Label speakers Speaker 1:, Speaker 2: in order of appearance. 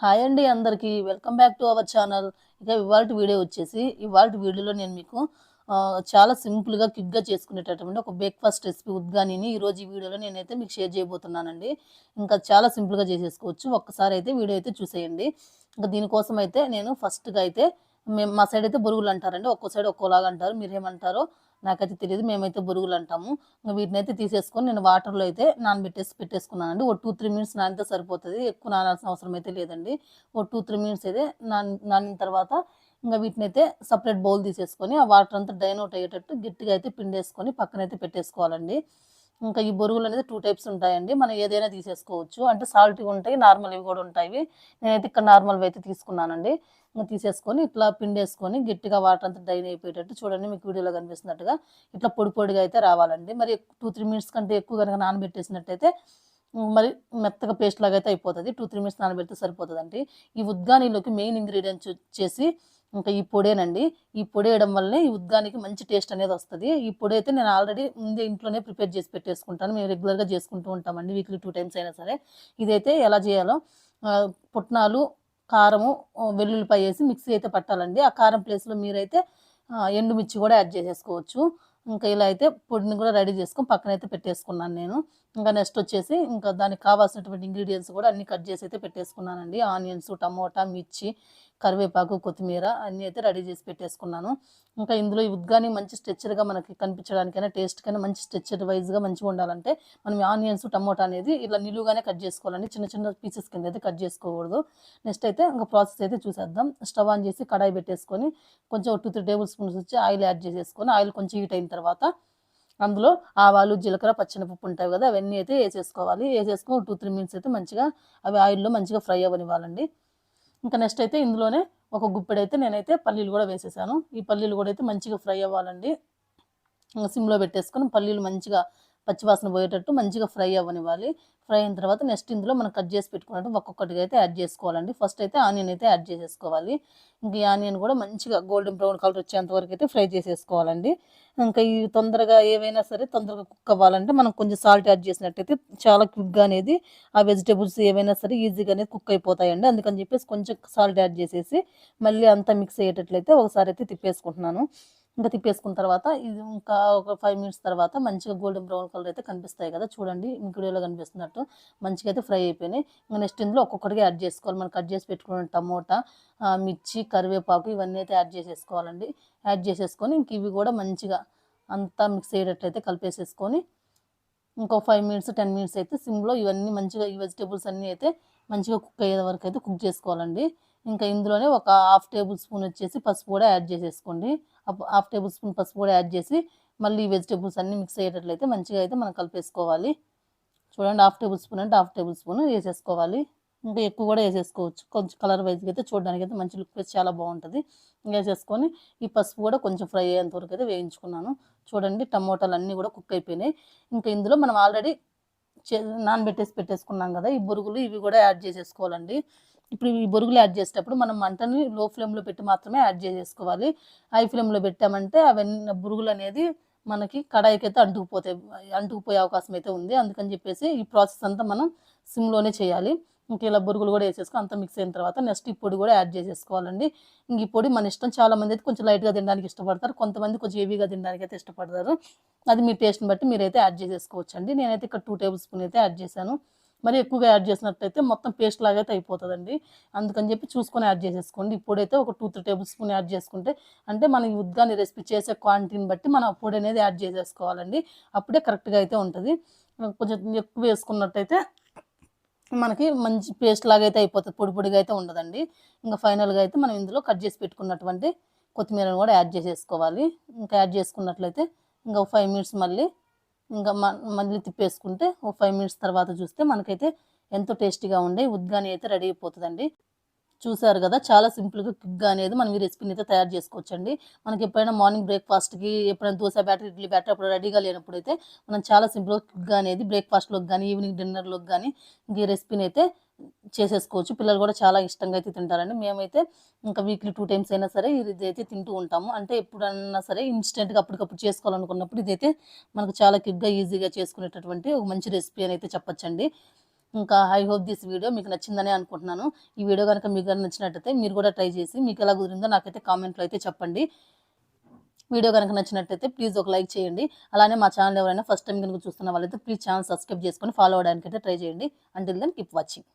Speaker 1: Hi అండి అందరికీ. Welcome back to our channel. ఇక ఇవాళ వీడియో వచ్చేసి ఇవాళ వీడియోలో నేను మీకు చాలా సింపుల్గా క్విక్గా చేసుకునేటటువంటి ఒక బ్రేక్ఫాస్ట్ రెసిపీ ఉద్గానిని ఈరోజు ఈ వీడియోలో నేనైతే మీకు షేర్ చేయబోతున్నానండి. ఇంకా చాలా సింపుల్గా చేసేసుకోవచ్చు. ఒక్కసారి అయితే వీడియో అయితే చూసేయండి. ఇంకా దీనికోసం అయితే నేను ఫస్ట్గా అయితే మేము మా సైడ్ అయితే బొరుగులు అంటారండి ఒక్కో సైడ్ ఒక్కోలాగా అంటారు. మీరు ఏమంటారో నాకైతే తెలియదు మేమైతే బొరుగులు అంటాము ఇంకా వీటిని అయితే తీసేసుకొని నేను వాటర్లో అయితే నానబెట్టేసి పెట్టేసుకున్నానండి. ఒక టూ త్రీ మినిట్స్ నానితే సరిపోతుంది. ఎక్కువ నానాల్సిన అవసరం అయితే లేదండి. ఒక టూ త్రీ మినిట్స్ అయితే నాని నానిన తర్వాత ఇంకా వీటిని అయితే సపరేట్ బౌల్ తీసేసుకొని ఆ వాటర్ అంతా డైన్ అవుట్ అయ్యేటట్టు గట్టిగా అయితే పిండేసుకొని పక్కన అయితే పెట్టేసుకోవాలండి. ఇంకా ఈ బొరుగులు అనేది టూ టైప్స్ ఉంటాయండి. మనం ఏదైనా తీసేసుకోవచ్చు. అంటే సాల్ట్ ఉంటాయి నార్మల్ ఇవి కూడా ఉంటాయి. నేనైతే ఇక్కడ నార్మల్ అయితే తీసుకున్నానండి. ఇంకా తీసేసుకొని ఇట్లా పిండేసుకొని గట్టిగా వాటర్ అంతా డైన్ అయిపోయేటట్టు చూడండి మీకు వీడియోలో కనిపిస్తున్నట్టుగా ఇట్లా పొడి పొడిగా అయితే రావాలండి. మరి టూ త్రీ మినిట్స్ కంటే ఎక్కువ కనుక నానబెట్టేసినట్టయితే మరి మెత్తగా పేస్ట్ లాగా అయితే అయిపోతుంది. టూ త్రీ మినిట్స్ నానబెడితే సరిపోతుందండి. ఈ ఉద్గానిలోకి మెయిన్ ఇంగ్రీడియంట్స్ వచ్చేసి ఇంకా ఈ పొడేనండి. ఈ పొడి వేయడం వల్లనే ఈ ఉద్గానికి మంచి టేస్ట్ అనేది వస్తుంది. ఈ పొడి అయితే నేను ఆల్రెడీ ముందే ఇంట్లోనే ప్రిపేర్ చేసి పెట్టేసుకుంటాను. మేము రెగ్యులర్గా చేసుకుంటూ ఉంటామండి వీక్లీ టూ టైమ్స్ అయినా సరే. ఇదైతే ఎలా చేయాలో పుట్నాలు కారము వెల్లుల్లిపాయ వేసి మిక్సీ అయితే పట్టాలండి. ఆ కారం ప్లేస్లో మీరైతే ఎండుమిర్చి కూడా యాడ్ చేసేసుకోవచ్చు. ఇంకా ఇలా అయితే పొడిని కూడా రెడీ చేసుకొని పక్కన అయితే పెట్టేసుకున్నాను నేను. ఇంకా నెక్స్ట్ వచ్చేసి ఇంకా దానికి కావాల్సినటువంటి ఇంగ్రీడియంట్స్ కూడా అన్ని కట్ చేసి అయితే పెట్టేసుకున్నానండి. ఆనియన్స్ టమోటా మిర్చి కరివేపాకు కొత్తిమీర అన్నీ అయితే రెడీ చేసి పెట్టేసుకున్నాను. ఇంకా ఇందులో ఈ ఉద్గాని మంచి స్ట్రెచ్చర్గా మనకి కనిపించడానికైనా టేస్ట్కైనా మంచి స్ట్రెచ్చర్ వైజ్గా మంచిగా ఉండాలంటే మనం ఆనియన్స్ టమోటా అనేది ఇలా నిలువుగానే కట్ చేసుకోవాలండి. చిన్న చిన్న పీసెస్ కింద అయితే కట్ చేసుకోకూడదు. నెక్స్ట్ అయితే ఇంకా ప్రాసెస్ అయితే చూసేద్దాం. స్టవ్ ఆన్ చేసి కడాయి పెట్టేసుకొని కొంచెం టూ త్రీ టేబుల్ స్పూన్స్ వచ్చి ఆయిల్ యాడ్ చేసేసుకొని ఆయిల్ కొంచెం హీట్ అయిన తర్వాత అందులో ఆవాలు జీలకర్ర పచ్చనిపప్పు ఉంటాయి కదా అవన్నీ అయితే వేసేసుకోవాలి. వేసేసుకుని టూ త్రీ మినిట్స్ అయితే మంచిగా అవి ఆయిల్లో మంచిగా ఫ్రై అవ్వనివ్వాలండి. ఇంకా నెక్స్ట్ అయితే ఇందులోనే ఒక గుప్పెడు అయితే నేనైతే పల్లీలు కూడా వేసేసాను. ఈ పల్లీలు కూడా అయితే మంచిగా ఫ్రై అవ్వాలండి. ఇంకా సిమ్లో పెట్టేసుకొని పల్లీలు మంచిగా పచ్చివాసన పోయేటట్టు మంచిగా ఫ్రై అవ్వనివ్వాలి. ఫ్రై అయిన తర్వాత నెక్స్ట్ ఇందులో మనం కట్ చేసి పెట్టుకున్నట్టు ఒక్కొక్కటిగా అయితే యాడ్ చేసుకోవాలండి. ఫస్ట్ అయితే ఆనియన్ అయితే యాడ్ చేసేసుకోవాలి. ఇంకా ఆనియన్ కూడా మంచిగా గోల్డెన్ బ్రౌన్ కలర్ వచ్చేంత వరకు అయితే ఫ్రై చేసేసుకోవాలండి. ఇంకా ఈ తొందరగా ఏవైనా సరే తొందరగా కుక్ అవ్వాలంటే మనం కొంచెం సాల్ట్ యాడ్ చేసినట్టయితే చాలా క్విక్గా అనేది ఆ వెజిటేబుల్స్ ఏవైనా సరే ఈజీగా అనేది కుక్ అయిపోతాయండి. అందుకని చెప్పేసి కొంచెం సాల్ట్ యాడ్ చేసేసి మళ్ళీ అంతా మిక్స్ అయ్యేటట్లయితే ఒకసారి అయితే తిప్పేసుకుంటున్నాను. ఇంకా తిప్పేసుకున్న తర్వాత ఇది ఇంకా ఒక ఫైవ్ మినిట్స్ తర్వాత మంచిగా గోల్డెన్ బ్రౌన్ కలర్ అయితే కనిపిస్తాయి కదా చూడండి ఇంక వీడియోలో కనిపిస్తున్నట్టు. మంచిగా అయితే ఫ్రై అయిపోయినాయి. ఇంకా నెక్స్ట్ ఇందులో ఒక్కొక్కటిగా యాడ్ చేసుకోవాలి. మనం కట్ చేసి పెట్టుకున్న టమోటా మిర్చి కరివేపాకు ఇవన్నీ అయితే యాడ్ చేసేసుకోవాలండి. యాడ్ చేసేసుకొని ఇంక ఇవి కూడా మంచిగా అంతా మిక్స్ అయ్యేటట్లయితే కలిపేసేసుకొని ఇంకో ఫైవ్ మినిట్స్ టెన్ మినిట్స్ అయితే సిమ్లో ఇవన్నీ మంచిగా ఈ వెజిటేబుల్స్ అన్నీ అయితే మంచిగా కుక్ అయ్యే వరకు అయితే కుక్ చేసుకోవాలండి. ఇంకా ఇందులోనే ఒక హాఫ్ టేబుల్ స్పూన్ వచ్చేసి పసుపు కూడా యాడ్ చేసేసుకోండి. హాఫ్ టేబుల్ స్పూన్ పసుపు కూడా యాడ్ చేసి మళ్ళీ ఈ వెజిటేబుల్స్ అన్నీ మిక్స్ అయ్యేటట్లయితే మంచిగా అయితే మనం కలిపేసుకోవాలి. చూడండి హాఫ్ టేబుల్ స్పూన్ అంటే హాఫ్ టేబుల్ స్పూన్ వేసేసుకోవాలి. ఇంకా ఎక్కువ కూడా వేసేసుకోవచ్చు. కొంచెం కలర్ వైజ్గా అయితే చూడడానికి అయితే మంచి లుక్ వేసి చాలా బాగుంటుంది. వేసేసుకొని ఈ పసుపు కూడా కొంచెం ఫ్రై అయ్యేంత వరకు అయితే వేయించుకున్నాను. చూడండి టమోటాలు అన్నీ కూడా కుక్ అయిపోయినాయి. ఇంకా ఇందులో మనం ఆల్రెడీ చే నానబెట్టేసి పెట్టేసుకున్నాం కదా ఈ బొరుగులు ఇవి కూడా యాడ్ చేసేసుకోవాలండి. ఇప్పుడు ఈ బొరుగులు యాడ్ చేసేటప్పుడు మనం మంటని లో ఫ్లేమ్లో పెట్టి మాత్రమే యాడ్ చేసుకోవాలి హై ఫ్లేమ్లో పెట్టామంటే అవన్నీ బురుగులు అనేది మనకి కడాయికి అయితే అంటుకుపోతాయి అంటుకుపోయే అవకాశం అయితే ఉంది. అందుకని చెప్పేసి ఈ ప్రాసెస్ అంతా మనం సిమ్లోనే చేయాలి. ఇంక ఇలా బొరుగులు కూడా వేసేసుకొని అంతా మిక్స్ అయిన తర్వాత నెక్స్ట్ ఈ పొడి కూడా యాడ్ చేసేసుకోవాలండి. ఇంక ఈ పొడి మన ఇష్టం చాలా మంది అయితే కొంచెం లైట్గా తినడానికి ఇష్టపడతారు. కొంతమంది కొంచెం హెవీగా తినడానికి అయితే ఇష్టపడతారు. అది మీ టేస్ట్ని బట్టి మీరైతే యాడ్ చేసేసుకోవచ్చండి. నేనైతే ఇక్కడ టూ టేబుల్ స్పూన్ అయితే యాడ్ చేశాను. మరి ఎక్కువగా యాడ్ చేసినట్టయితే మొత్తం పేస్ట్ లాగా అయితే అయిపోతుందండి. అందుకని చెప్పి చూసుకొని యాడ్ చేసేసుకోండి. ఇప్పుడైతే ఒక two three table spoon add చేసుకుంటే అంటే మనం ఈ ఉద్గాని రెసిపీ చేసే క్వాంటిటీని బట్టి మనం పొడి అనేది యాడ్ చేసేసుకోవాలండి. అప్పుడే కరెక్ట్గా అయితే ఉంటుంది. కొంచెం ఎక్కువ వేసుకున్నట్టయితే మనకి మంచి పేస్ట్ లాగా అయితే అయిపోతుంది. పొడి పొడిగా అయితే ఉండదండి. ఇంకా ఫైనల్గా అయితే మనం ఇందులో కట్ చేసి పెట్టుకున్నటువంటి కొత్తిమీరను కూడా యాడ్ చేసేసుకోవాలి. ఇంకా యాడ్ చేసుకున్నట్లయితే ఇంకా ఫైవ్ మినిట్స్ మళ్ళీ ఇంకా మ- మళ్ళీ తిప్పేసుకుంటే ఒక ఫైవ్ మినిట్స్ తర్వాత చూస్తే మనకైతే ఎంతో టేస్టీగా ఉండే ఉద్గాని అయితే రెడీ అయిపోతుందండి. చూసారు కదా చాలా సింపుల్గా క్విక్గా అనేది మనం ఈ రెసిపీని అయితే తయారు చేసుకోవచ్చండి. మనకి ఎప్పుడైనా మార్నింగ్ బ్రేక్ఫాస్ట్కి ఎప్పుడైనా దోశ బ్యాటర్ ఇడ్లీ బ్యాటర్ అప్పుడు రెడీగా లేనప్పుడు అయితే మనం చాలా సింపుల్గా క్విక్గా అనేది బ్రేక్ఫాస్ట్లోకి కానీ ఈవినింగ్ డిన్నర్లోకి కానీ ఈ రెసిపీని అయితే చేసేసుకోవచ్చు. పిల్లలు కూడా చాలా ఇష్టంగా అయితే తింటారండి. మేమైతే ఇంకా వీక్లీ టూ టైమ్స్ అయినా సరే ఇది అయితే తింటూ ఉంటాము. అంటే ఎప్పుడన్నా సరే ఇన్స్టెంట్గా అప్పటికప్పుడు చేసుకోవాలనుకున్నప్పుడు ఇదైతే మనకు చాలా క్విక్గా ఈజీగా చేసుకునేటటువంటి ఒక మంచి రెసిపీ అని అయితే చెప్పచ్చండి. ఇంకా ఐ హోప్ దిస్ వీడియో మీకు నచ్చిందని అనుకుంటున్నాను. ఈ వీడియో కనుక మీకు నచ్చినట్టయితే మీరు కూడా ట్రై చేసి మీకు ఎలా కుదిరిందో నాకైతే కామెంట్లో అయితే చెప్పండి. వీడియో కనుక నచ్చినట్టయితే ప్లీజ్ ఒక లైక్ చేయండి. అలానే మా ఛానల్ ఎవరైనా ఫస్ట్ టైం కనుక చూస్తున్న వాళ్ళైతే ప్లీజ్ ఛానల్ సబ్స్క్రైబ్ చేసుకొని ఫాలో అవడానికి అయితే ట్రై చేయండి. Until then keep watching